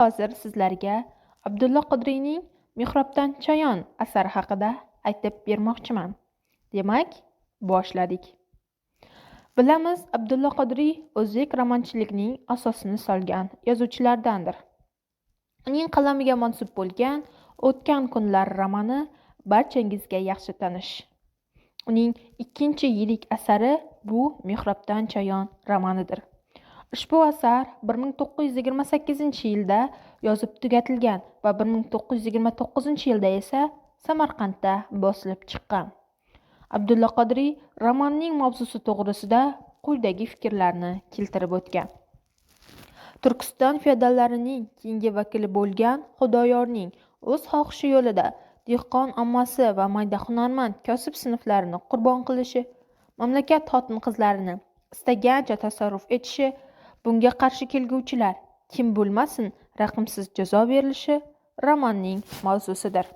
Hozir sizlarga Abdulla Qodriyning Mehrobdan chayon asari haqida aytib bermoqchiman. Demak, boshladik. Bilamiz, Abdulla Qodriy o'zbek romanchiligining asosini solgan yozuvchilardandir. Uning qalamiga mansub bo'lgan O'tgan kunlar romani barchangizga yaxshi tanish. Uning ikkinchi yirik asari bu Mehrobdan chayon romanidir. Ushbu asar 1928-yilda yozib tugatilgan va 1929-yilda esa Samarqandda bosilib chiqqan. Abdulla Qodiriy romanning mavzusi to'g'risida quyidagi fikrlarni keltirib o'tgan. Turkiston feodallarining keyingi vakili bo'lgan Xudoyorning o'z xohishi yo'lida dehqon ommasi va mayda hunarmand kosib sinflarini qurbon qilishi, mamlakat xotin-qizlarini istagancha tasarruf etishi, bunga qarshi kelguvchilar kim bo'lmasin raqimsiz jazo berilishi romanning mavzusidir.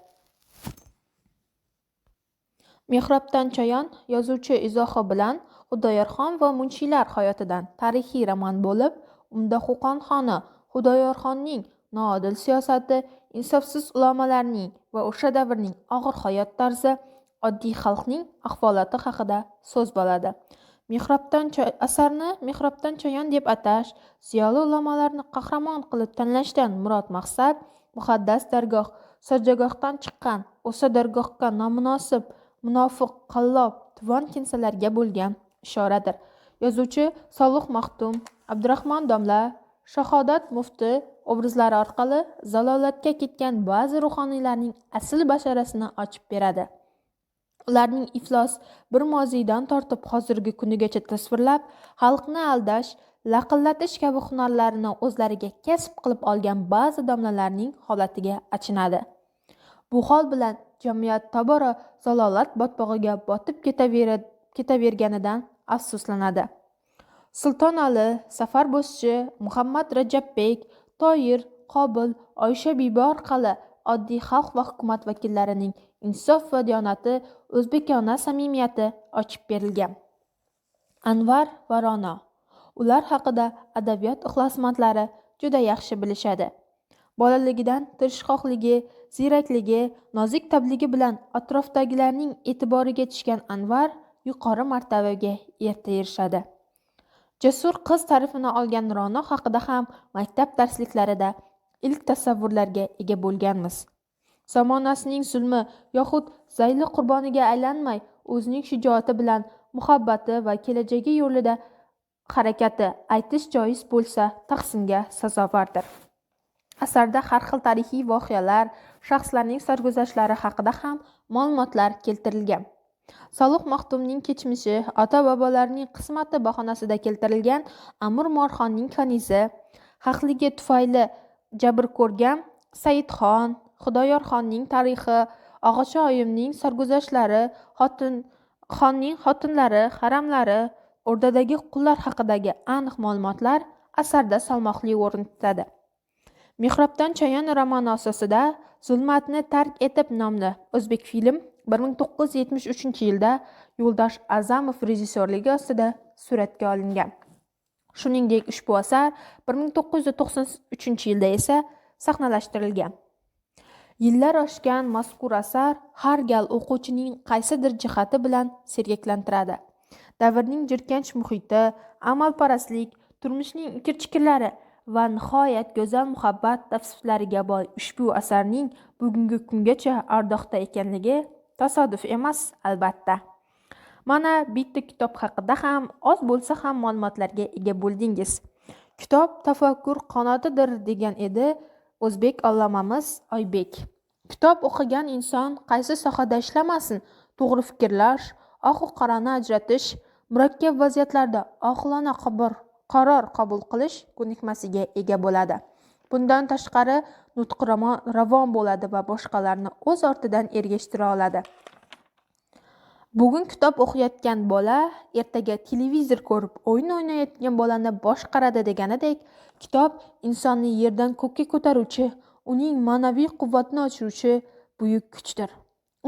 Mehrobdan chayon yozuvchi izohi bilan Xudoyorxon va munchiylar hayotidan tarixiy roman bo'lib, unda Qo'qon xoni Xudoyorxonning noodil siyosati, insofsiz ulamolarning va o'sha davrning og'ir hayot tarzi, oddiy xalqning ahvoloti haqida so'z bo'ladi. Mehrobdan asarni Mehrobdan choyon deb atash, ziyoli ulamolarni qahramon qilib tanlashdan murod maqsad muqaddas dargoh, sajdagohdan chiqqan, o'sha dargohga nomunosib, munofiq, qallob, tuvon kimsalarga bo'lgan ishoradir. Yozuvchi Solih Maxtum, Abdurahmon domla, Shahodat mufti obrazlari orqali zalolatga ketgan ba'zi ruhoniylarning asl basharasini ochib beradi. Ularning iflos bir moziydan tortib hozirgi kunigacha tasvirlab, xalqni aldash, laqillatish kabi hunarlarini o'zlariga kasb qilib olgan ba'zi domlalarning holatiga achinadi. Bu hol bilan jamiyat tobora zalolat botbog'iga botib ketaverganidan afsuslanadi. Sulton Ali, Safar Bo'zchi, Muhammad Rajabbek, Toyir, Qobil, Oysha bibi orqali oddiy xalq va hukumat vakillarining insof va diyonati, o'zbekona samimiyati ochib berilgan. Anvar va Ra'no ular haqida adabiyot ixlosmandlari juda yaxshi bilishadi. Bolaligidan tirishqoqligi, ziyrakligi, nozik tabligi bilan atrofdagilarning e'tiboriga tushgan Anvar yuqori martabaga erta erishadi. Jasur qiz ta'rifini olgan Ra'no haqida ham maktab darsliklarida ilk tasavvurlarga ega bo'lganmiz. Zamonasining zulmi yoxud zayli qurboniga aylanmay, o'zining shijoati bilan muhabbati va kelajagi yo'lida harakati aytish joiz bo'lsa, tahsinga sazovordir. Asarda har xil tarixiy voqealar, shaxslarning sarguzashtlari haqida ham ma'lumotlar keltirilgan. Solih Maxtumning kechmishi, ota-bobolarining qismati bahonasida keltirilgan Amir Morxonning kanizi, haqligi tufayli jabr ko'rgan Saidxon, Xudoyorxonning tarixi, Og'acha oyimning sarguzashtlari, xotin xonning xotinlari, haramlari, o'rdadagi qullar haqidagi aniq ma'lumotlar asarda salmoqli o'rin tutadi. Mehrobdan chayon romani asosida Zulmatni tark etib nomli o'zbek film 1973-yilda Yo'ldosh Azamov rejissyorligi ostida suratga olingan. Shuningdek, ushbu asar 1993-yilda esa sahnalashtirilgan. Yillar oshgan mazkur asar har gal o'quvchining qaysidir jihati bilan sergaklantiradi. Davrning jirkanch muhiti, amalparastlik, turmushning kirchikilari va nihoyat go'zal muhabbat tavsiflariga boy ushbu asarning bugungi kungacha ardoqda ekanligi tasodif emas, albatta. Mana bitta kitob haqida ham oz bo'lsa ham ma'lumotlarga ega bo'ldingiz. Kitob tafakkur qanotidir degan edi o'zbek allomamiz Oybek. Kitob o'qigan inson qaysi sohada ishlamasin, to'g'ri fikrlash, oqu qorani ajratish, murakkab vaziyatlarda oqilona qaror qabul qilish ko'nikmasiga ega bo'ladi. Bundan tashqari nutqi ravon bo'ladi va boshqalarni o'z ortidan ergashtira oladi. Bugun kitob o'qiyotgan bola ertaga televizor ko'rib o'yin o'ynayotgan bolani boshqaradi deganidek, kitob insonni yerdan ko'kka ko'taruvchi, uning ma'naviy quvvatini oshiruvchi buyuk kuchdir.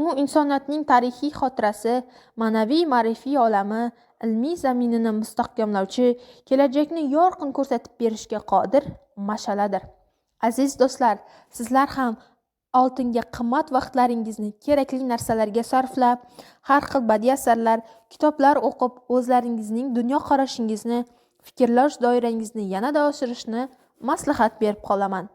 U insoniyatning tarixiy xotirasi, ma'naviy ma'rifiy olami, ilmiy zaminini mustahkamlovchi, kelajakni yorqin ko'rsatib berishga qodir mashaladir. aziz do'stlar sizlar ham oltinga qimmat vaqtlaringizni kerakli narsalarga sarflab har xil badiiy asarlar kitoblar o'qib o'zlaringizning dunyoqarashingizni fikrlash doirangizni yanada oshirishni maslahat berib qolaman.